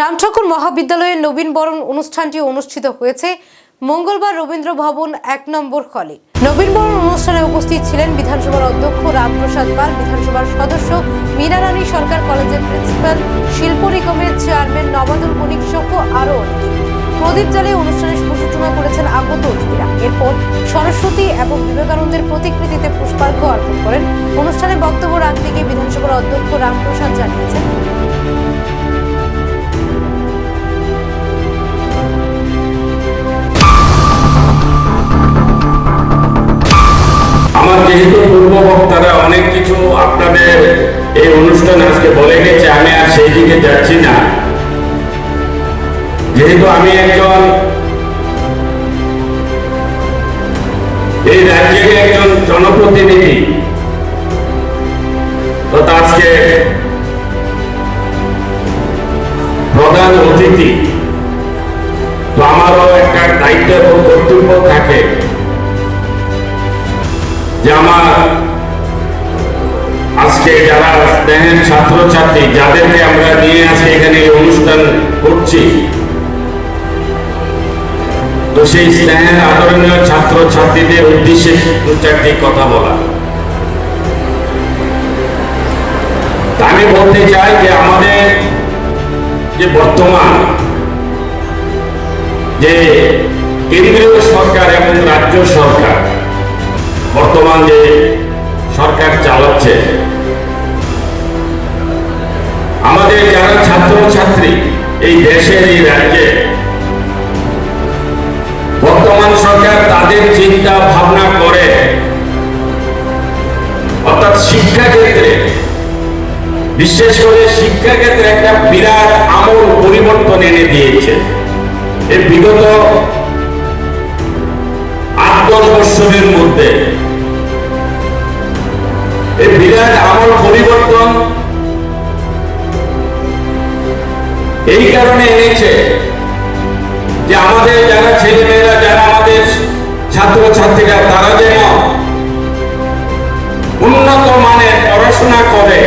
রামঠাকুর মহাবিদ্যালয়ের নবীন বরণ অনুষ্ঠানটি অনুষ্ঠিত হয়েছে। মঙ্গলবার রবীন্দ্র ভবন এক নম্বর হলে। নবীন বরণ অনুষ্ঠানে উপস্থিত ছিলেন বিধানসভার অধ্যক্ষ রামপ্রসাদ পাল, বিধানসভার সদস্য মীনা রানী সরকার, কলেজের প্রিন্সিপাল, শিল্প নিগমের চেয়ারম্যান নবাদুল বণিক সহ আরও প্রদীপ জ্বালিয়ে অনুষ্ঠানে সূচনা করেছেন আগত অতিথিরা। এরপর সরস্বতী এবং বিবেকানন্দের প্রতিকৃতিতে পুষ্পার্ঘ্য অর্পণ করেন। অনুষ্ঠানে বক্তব্য রাখতে গিয়ে বিধানসভার অধ্যক্ষ রামপ্রসাদ জানিয়েছেন যেহেতু পূর্ব বক্তারা অনেক কিছু আপনাদের এই অনুষ্ঠান আজকে বলে গেছে, আমি আর সেই দিকে যাচ্ছি না। যেহেতু আমি একজন এই রাজ্যের একজন জনপ্রতিনিধি, তো আজকে প্রধান অতিথি। তো আমারও একটা দায়িত্ব এবং কর্তব্য থাকে। যে আমার আজকে যারা স্নেহের ছাত্রছাত্রী, যাদেরকে আমরা নিয়ে আজকে এখানে অনুষ্ঠান করছি, তো সেই স্নেহের, আদরণীয় ছাত্রছাত্রীদের উদ্দেশ্যে দু চারটি কথা বলা। আমি বলতে চাই যে আমাদের যে বর্তমান যে কেন্দ্রীয় সরকার এবং রাজ্য সরকার বর্তমান যে সরকার চালাচ্ছে, আমাদের যারা ছাত্র ছাত্রী এই দেশের এই রাজ্যে, বর্তমান সরকার তাদের চিন্তা ভাবনা করে, অর্থাৎ শিক্ষা ক্ষেত্রে, বিশেষ করে শিক্ষা ক্ষেত্রে একটা বিরাট আমল পরিবর্তন এনে দিয়েছে। এই বিগত আট দশ বৎসরের মধ্যে এই কারণে এনেছে যে আমাদের যারা ছেলেমেয়েরা, যারা আমাদের ছাত্র ছাত্রীরা তারা যেন উন্নত মানের পড়াশোনা করে।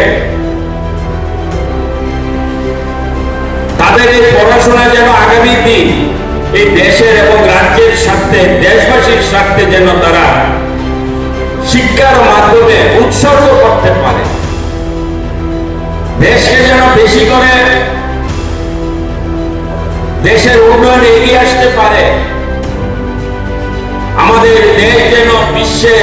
তাদের এই পড়াশোনা যেন আগামী দিন এই দেশের এবং রাজ্যের স্বার্থে, দেশবাসীর স্বার্থে যেন তারা শিক্ষার মাধ্যমে উৎসর্গ করতে পারে। দেশকে যেন বেশি করে দেশের উন্নয়ন এগিয়ে আসতে পারে। আমাদের দেশ যেন বিশ্বে